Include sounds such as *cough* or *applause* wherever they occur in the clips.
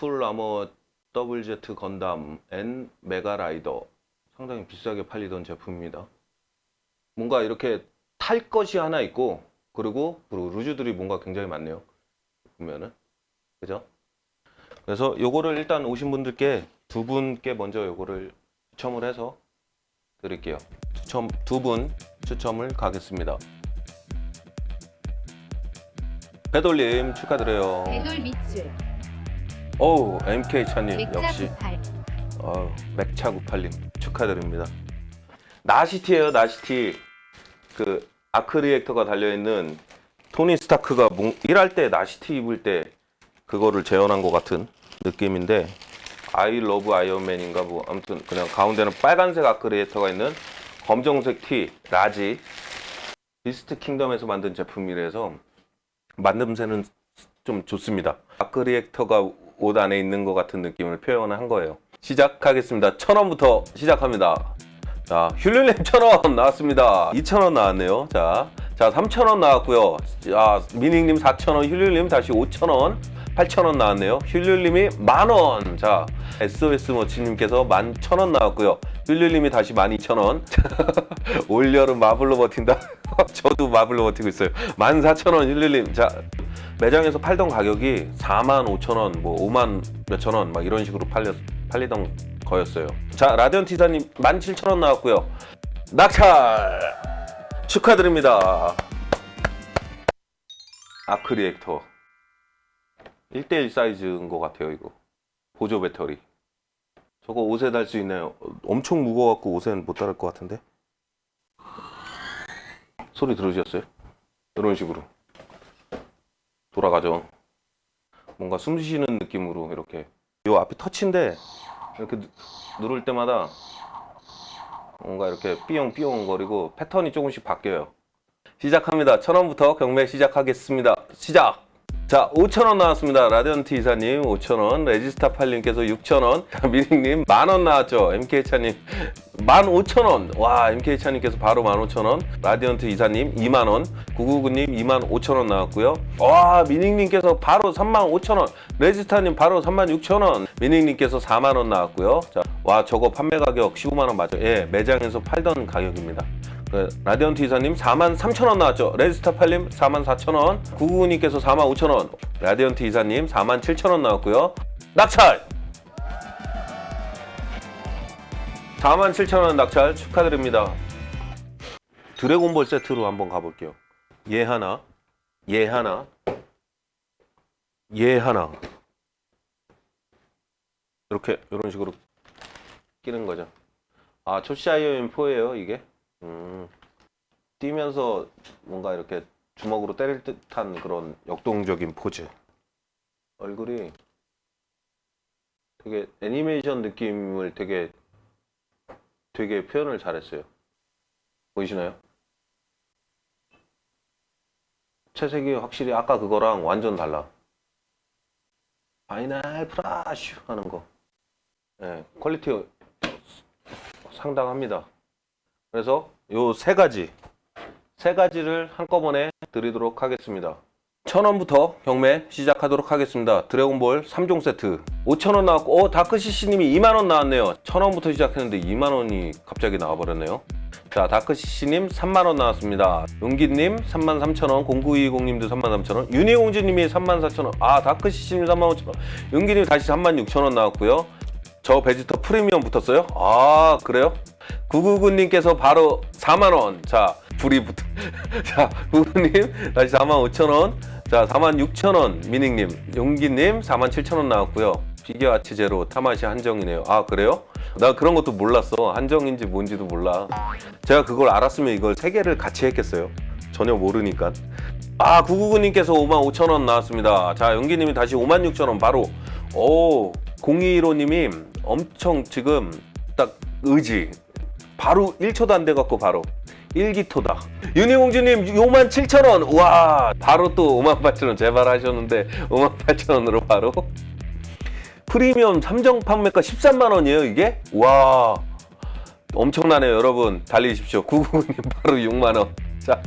풀 아머 제트 건담 앤 메가 라이더 상당히 비싸게 팔리던 제품입니다. 뭔가 이렇게 탈 것이 하나 있고 그리고 루즈들이 뭔가 굉장히 많네요. 보면은 그죠? 그래서 요거를 일단 오신 분들께 두 분께 먼저 요거를 추첨을 해서 드릴게요. 추첨 두 분 추첨을 가겠습니다. 배돌님 축하드려요. 배돌 밑줄 어우 MK 차님 역시 98 어, 맥차구팔님 축하드립니다. 나시티예요, 나시티. 그 아크 리액터가 달려 있는 토니 스타크가 몽- 일할 때 나시티 입을 때 그거를 재현한 것 같은 느낌인데 아이 러브 아이언맨인가 뭐 아무튼 그냥 가운데는 빨간색 아크 리액터가 있는 검정색 티 라지 비스트 킹덤에서 만든 제품이라서 만듦새는 좀 좋습니다. 아크 리액터가 옷 안에 있는 것 같은 느낌을 표현한 거예요. 시작하겠습니다. 천 원부터 시작합니다. 자, 힐링님 천원 나왔습니다. 이천 원 나왔네요. 자, 자, 삼천 원 나왔고요. 자, 미닝님 사천 원, 힐링님 다시 오천 원, 팔천 원 나왔네요. 힐링님이 만 원. 자, SOS 모치님께서 만천원 나왔고요. 힐링님이 다시 만 이천 원. *laughs* 올여름 마블로 버틴다. *laughs* 저도 마블로 버티고 있어요. 만 사천 원, 힐링님. 자, 매장에서 팔던 가격이 4만 5천 원, 뭐 5만 몇천 원, 막 이런 식으로 팔렸, 팔리던 거였어요. 자, 라디언 티사님 17,000원 나왔고요. 낙찰! 축하드립니다. 아크 리액터. 1대1 사이즈인 것 같아요, 이거. 보조 배터리. 저거 옷에 달 수 있나요? 어, 엄청 무거워갖고 옷에는 못 달을 것 같은데? 소리 들으셨어요? 이런 식으로. 돌아가죠. 뭔가 숨 쉬는 느낌으로 이렇게. 요 앞이 터치인데 이렇게 누- 누를 때마다 뭔가 이렇게 삐용삐용 거리고 패턴이 조금씩 바뀌어요. 시작합니다. 천 원부터 경매 시작하겠습니다. 시작! 자, 5,000원 나왔습니다. 라디언트 이사님 5,000원, 레지스타 팔님께서 6,000원, *laughs* 미링님 만원 나왔죠. MK차님 15,000원. 와, MK차님께서 바로 15,000원, 라디언트 이사님 2만원, 999님 25,000원 나왔고요. 와, 미닝님께서 바로 35,000원, 레지스타님 바로 36,000원, 미닝님께서 4만원 나왔고요. 자, 와, 저거 판매 가격 15만원 맞죠? 예, 매장에서 팔던 가격입니다. 그 라디언트 이사님 4만 3천 원 나왔죠. 레지스타 팔님 4만 4천 원, 구구님께서 4만 5천 원, 라디언트 이사님 4만 7천 원 나왔고요. 낙찰 4만 7천 원 낙찰 축하드립니다. 드래곤볼 세트로 한번 가볼게요. 얘 하나, 얘 하나, 얘 하나. 이렇게 이런 식으로 끼는 거죠. 아, 초시 아이언 4예요, 이게? 음, 뛰면서 뭔가 이렇게 주먹으로 때릴 듯한 그런 역동적인 포즈. 얼굴이 되게 애니메이션 느낌을 되게 되게 표현을 잘했어요. 보이시나요? 채색이 확실히 아까 그거랑 완전 달라. 파이널 프라슈 하는 거. 예, 퀄리티 상당합니다. 그래서 요 세 가지 세 가지를 한꺼번에 드리도록 하겠습니다. 천 원부터 경매 시작하도록 하겠습니다. 드래곤볼 3종 세트 5천 원 나왔고 어 다크시시님이 2만 원 나왔네요. 천 원부터 시작했는데 2만 원이 갑자기 나와버렸네요. 자 다크시시님 3만 원 나왔습니다. 용기님 3만 3천 원, 0920님도 3만 3천 원, 윤희공주님이 3만 4천 원, 아 다크시시님 3만 5천 원, 용기님 다시 3만 6천 원 나왔고요. 저 베지터 프리미엄 붙었어요? 아 그래요? 999님께서 바로 4만원. 자, 불이 붙, *laughs* 자, 999님, 다시 4만 5천원. 자, 4만 6천원. 미닝님, 용기님, 4만 7천원 나왔고요. 피겨 아치 제로, 타마시 한정이네요. 아, 그래요? 나 그런 것도 몰랐어. 한정인지 뭔지도 몰라. 제가 그걸 알았으면 이걸 세 개를 같이 했겠어요. 전혀 모르니까. 아, 999님께서 5만 5천원 나왔습니다. 자, 용기님이 다시 5만 6천원 바로. 오, 0215님이 엄청 지금 딱 의지. 바로 1초도 안 돼갖고 바로 1기토다. 윤희공주님 5만 7천 원. 와 바로 또 5만 8천 원 제발 하셨는데 5만 8천 원으로 바로 프리미엄 3정 판매가 13만 원이에요 이게? 와 엄청나네요 여러분 달리십시오 999님 바로 6만 원. 자,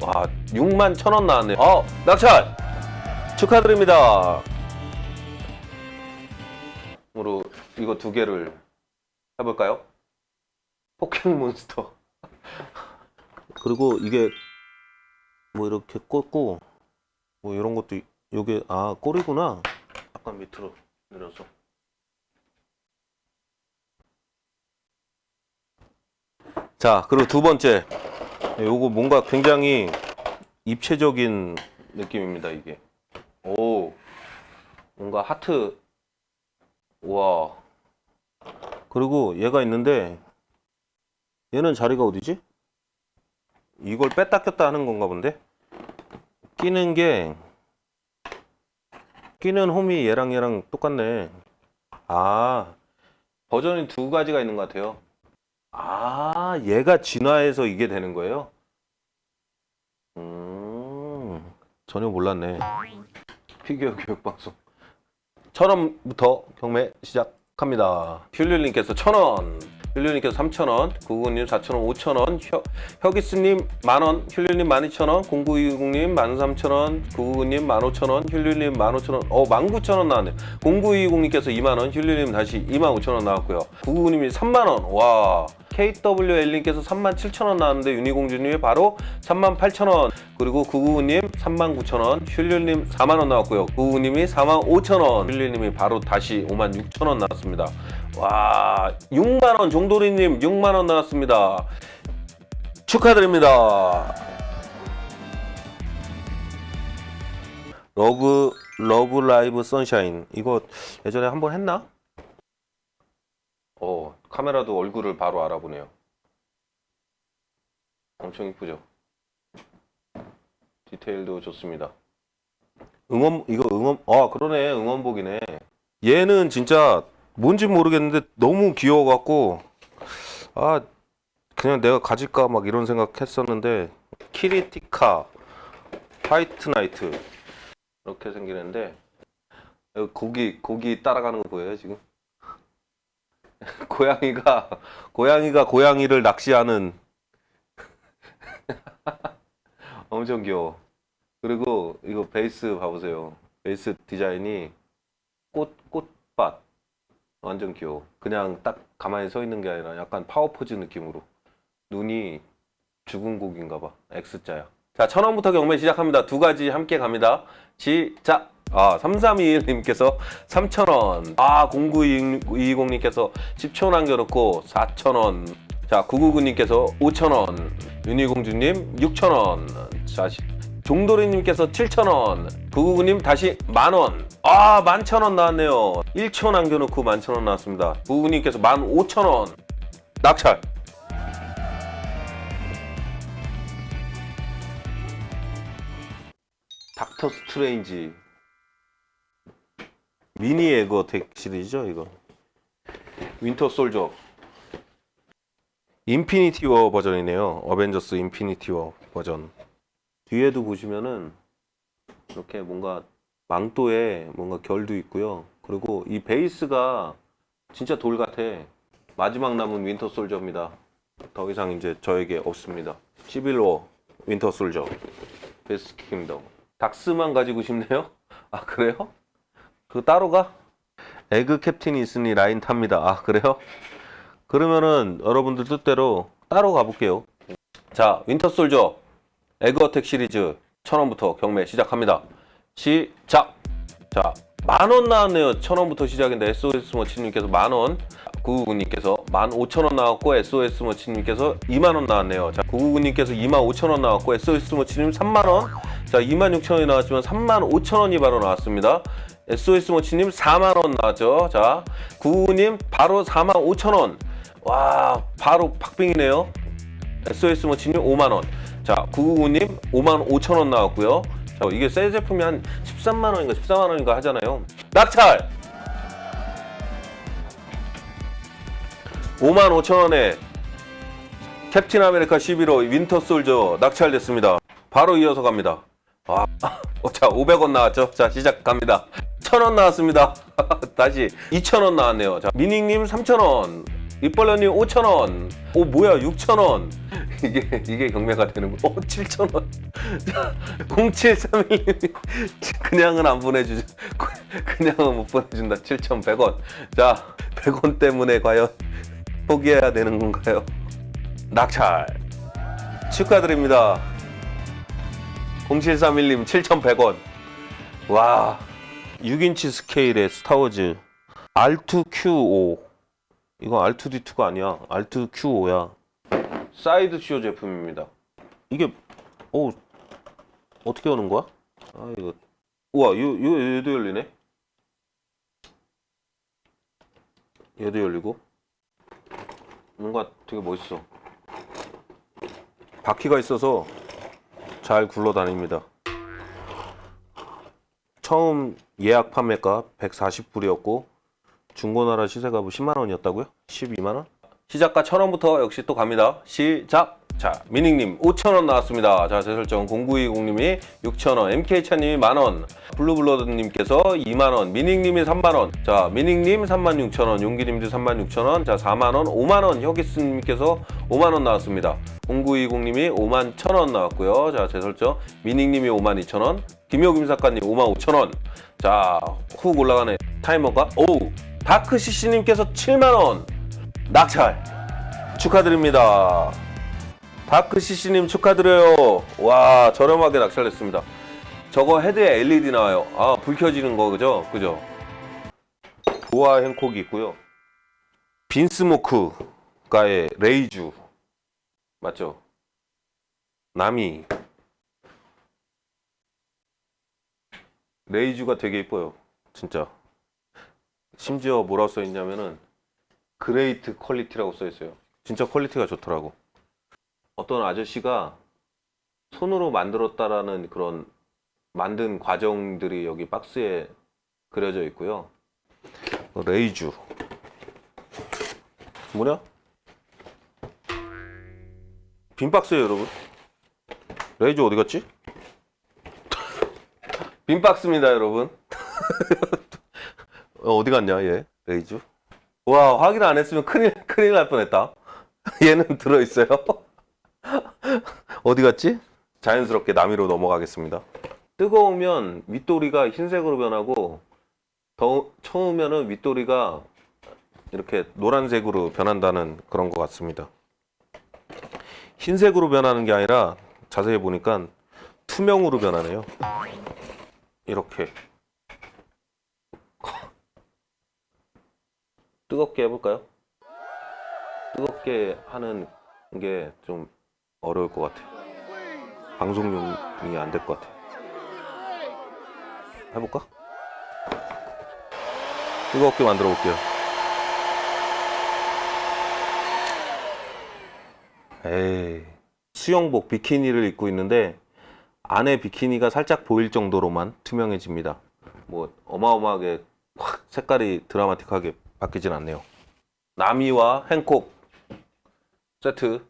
와 6만 1천 원 나왔네요. 어 낙찰 축하드립니다. 으로 이거 두 개를 해볼까요? 포켓몬스터. 그리고 이게 뭐 이렇게 꽂고 뭐 이런 것도 요게 아 꼬리구나. 약간 밑으로 내려서. 자, 그리고 두 번째. 요거 뭔가 굉장히 입체적인 느낌입니다, 이게. 오. 뭔가 하트. 우와. 그리고 얘가 있는데 얘는 자리가 어디지? 이걸 뺐다 꼈다 하는 건가 본데? 끼는 게 끼는 홈이 얘랑 얘랑 똑같네. 아, 버전이 두 가지가 있는 것 같아요. 아, 얘가 진화해서 이게 되는 거예요? 음, 전혀 몰랐네. 피규어 교육 방송. 천 원부터 경매 시작합니다. 퓰류님께서 천 원, 퓰류님께서 삼천 원, 구구님 사천 원, 오천 원, 혀, 혁이스님 만 원, 퓰류님 만 이천 원, 공구이구님 만 삼천 원, 구구님 만 오천 원, 퓰류님 만 오천 원, 어, 만 구천 원 나왔네. 공구이구님께서 이만 원, 퓰류님 다시 이만 오천 원 나왔고요. 구구님이 삼만 원, 와. KWL님께서 37,000원 나왔는데 유니공주님이 바로 38,000원. 그리고 999님 39,000원. 슐률님 4만원 나왔고요. 999님이 45,000원. 슐률님이 바로 다시 56,000원 나왔습니다. 와 6만원 종도리님 6만원 나왔습니다. 축하드립니다. 러브 러브 라이브 선샤인. 이거 예전에 한번 했나? 어, 카메라도 얼굴을 바로 알아보네요. 엄청 이쁘죠? 디테일도 좋습니다. 응원, 이거 응원, 아, 그러네. 응원복이네. 얘는 진짜 뭔지 모르겠는데 너무 귀여워갖고, 아, 그냥 내가 가질까 막 이런 생각 했었는데, 키리티카, 화이트 나이트. 이렇게 생기는데, 고기, 고기 따라가는 거 보여요, 지금? 고양이가 고양이가 고양이를 낚시하는 *laughs* 엄청 귀여워. 그리고 이거 베이스 봐보세요. 베이스 디자인이 꽃 꽃밭 완전 귀여워. 그냥 딱 가만히 서 있는 게 아니라 약간 파워포즈 느낌으로 눈이 죽은 고기인가 봐. X자야. 자, 천 원부터 경매 시작합니다. 두 가지 함께 갑니다. 시작. 아, 3321님께서 3,000원. 아, 0920님께서 10초 남겨놓고 4,000원. 자, 999님께서 5,000원. 윤희공주님 6,000원. 자, 시- 종도리님께서 7,000원. 999님 다시 만원. 아, 11,000원 나왔네요. 1초 남겨놓고 11,000원 나왔습니다. 999님께서 15,000원. 낙찰. 닥터 스트레인지 미니 에거 덱 시리즈죠 이거. 윈터 솔저. 인피니티 워 버전이네요. 어벤져스 인피니티 워 버전. 뒤에도 보시면은 이렇게 뭔가 망토에 뭔가 결도 있고요. 그리고 이 베이스가 진짜 돌 같아. 마지막 남은 윈터 솔저입니다. 더 이상 이제 저에게 없습니다. 11워 윈터 솔저. 베스트 킹덤. 닥스만 가지고 싶네요? *laughs* 아 그래요? 그 따로 가? 에그 캡틴이 있으니 라인 탑니다. 아, 그래요? 그러면은 여러분들 뜻대로 따로 가볼게요. 자, 윈터 솔저 에그 어택 시리즈 1000원부터 경매 시작합니다. 시작! 자, 만원 나왔네요. 1000원부터 시작인데 SOS 머치님께서 만원, 999님께서 15,000원 나왔고 SOS 머치님께서 2만원 나왔네요. 자, 999님께서 25,000원 나왔고 SOS 머치님 3만원, 자, 26,000원이 나왔지만 35,000원이 바로 나왔습니다. SOS 모치님 4만원 나왔죠. 자, 99님 바로 45,000원. 와, 바로 박빙이네요. SOS 모치님 5만원. 자, 999님 5만 5천원 나왔고요. 자, 이게 새 제품이 한 13만원인가 14만원인가 하잖아요. 낙찰! 5만 5천원에 캡틴 아메리카 11호 윈터 솔저 낙찰됐습니다. 바로 이어서 갑니다. 아, *laughs* 어, 자, 500원 나왔죠? 자, 시작합니다. 1000원 나왔습니다. *laughs* 다시 2000원 나왔네요. 자, 미닝님 3000원. 이빨러님 5,000원. 오 뭐야 6,000원. *laughs* 이게 이게 경매가 되는 거. 어 7,000원. 0731님이 *laughs* 그냥은 안 보내주죠. 그냥은 못 보내준다. 7,100원. 자 100원 때문에 과연 포기해야 되는 건가요? 낙찰 축하드립니다. 0731님 7,100원. 와 6인치 스케일의 스타워즈 R2Q5 이건 R2D2가 아니야. R2Q5야. 사이드 쇼 제품입니다. 이게 오 어떻게 오는 거야? 아 이거. 우와 요, 요, 얘도 열리네. 얘도 열리고. 뭔가 되게 멋있어. 바퀴가 있어서 잘 굴러다닙니다. 처음 예약 판매가 140불이었고 중고나라 시세가 10만 원이었다고요? 12만 원? 시작가 1,000원부터 역시 또 갑니다. 시작! 자, 미닝님 5,000원 나왔습니다. 자, 제 설정 0920님이 6,000원, MK차님이 만원, 블루블러드님께서 2만원, 미닝님이 3만원, 자, 미닝님 36,000원, 용기님도 36,000원, 자, 4만원, 5만원, 혁이스님께서 5만원 나왔습니다. 0920님이 5만 1,000원 나왔고요. 자, 제 설정 미닝님이 5만 2,000원, 김효김 작가님 5만 5,000원. 자, 훅 올라가네. 타이머가 오 다크 CC님께서 7만 원 낙찰 축하드립니다. 다크 CC님 축하드려요. 와 저렴하게 낙찰됐습니다. 저거 헤드에 LED 나와요. 아 불 켜지는 거 그죠? 그죠? 보아 행콕이 있고요. 빈스모크가의 레이주 맞죠? 나미 레이주가 되게 이뻐요. 진짜. 심지어 뭐라고 써 있냐면은 그레이트 퀄리티라고 써 있어요. 진짜 퀄리티가 좋더라고. 어떤 아저씨가 손으로 만들었다라는 그런 만든 과정들이 여기 박스에 그려져 있고요. 어, 레이주. 뭐냐? 빈 박스예요, 여러분. 레이주 어디 갔지? 빈 박스입니다, 여러분. *laughs* 어, 어디 갔냐, 얘? 레이주? 와, 확인 안 했으면 큰일, 큰일 날 뻔했다. *laughs* 얘는 들어있어요. 어디 갔지? 자연스럽게 남이로 넘어가겠습니다. 뜨거우면 윗도리가 흰색으로 변하고, 더, 처우면은 윗도리가 이렇게 노란색으로 변한다는 그런 것 같습니다. 흰색으로 변하는 게 아니라 자세히 보니까 투명으로 변하네요. 이렇게. 뜨겁게 해볼까요? 뜨겁게 하는 게 좀 어려울 것 같아요. 방송용이 안 될 것 같아요. 해볼까? 뜨겁게 만들어 볼게요. 에이, 수영복 비키니를 입고 있는데 안에 비키니가 살짝 보일 정도로만 투명해집니다. 뭐 어마어마하게 확 색깔이 드라마틱하게 바뀌진 않네요. 나미와 행콕 세트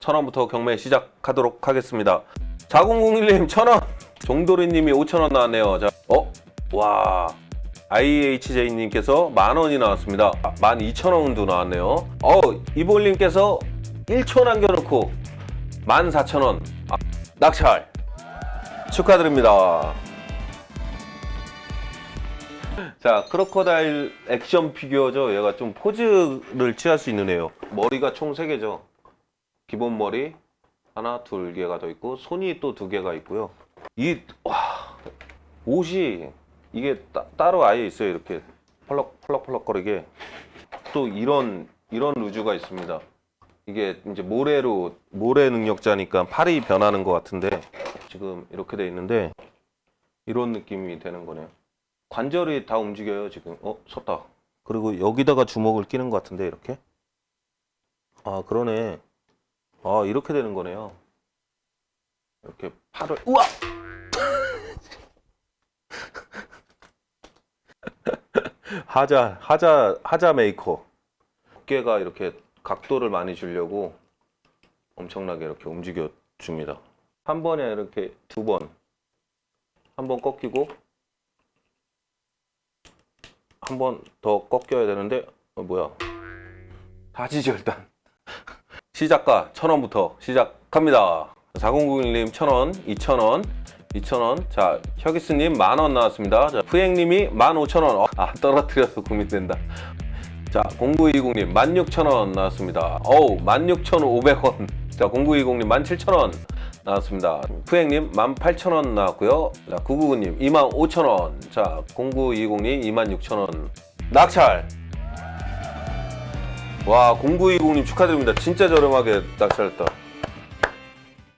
1000원부터 경매 시작하도록 하겠습니다. 4001님 1000원, 종도리님이 5000원 나왔네요. 자, 어? 와. IHJ님께서 만원이 나왔습니다. 12,000원도 나왔네요. 어, 이볼님께서 1초 남겨놓고 14,000원. 아, 낙찰. 축하드립니다. 자, 크로커다일 액션 피규어죠. 얘가 좀 포즈를 취할 수 있는 애요. 머리가 총 3개죠. 기본 머리 하나, 둘 개가 더 있고 손이 또 두 개가 있고요. 이 와, 옷이 이게 따, 따로 아예 있어요. 이렇게 펄럭 펄럭 펄럭거리게 또 이런 이런 루즈가 있습니다. 이게 이제 모래로 모래 능력자니까 팔이 변하는 것 같은데 지금 이렇게 돼 있는데 이런 느낌이 되는 거네요. 관절이 다 움직여요 지금. 어 섰다. 그리고 여기다가 주먹을 끼는 것 같은데 이렇게. 아 그러네. 아 이렇게 되는 거네요. 이렇게 팔을 우와. *laughs* 하자 하자 하자 메이커. 어깨가 이렇게 각도를 많이 주려고 엄청나게 이렇게 움직여 줍니다. 한 번에 이렇게 두 번. 한 번 꺾이고 한 번 더 꺾여야 되는데 어, 뭐야? 다 지죠 일단. *laughs* 시작가 1,000원부터 시작합니다. 4091님 1,000원, 2,000원, 2,000원. 자, 혁이스님 만원 나왔습니다. 자, 후행님이 15,000원. 아, 떨어뜨려서 고민된다. 자, 0920님 16,000원 나왔습니다. 어우, 16,500원. 자, 0920님 17,000원 나왔습니다. 푸행님 18,000원 나왔고요. 자, 999님 25,000원. 자, 0920님 26,000원. 낙찰. 와, 0920님 축하드립니다. 진짜 저렴하게 낙찰했다.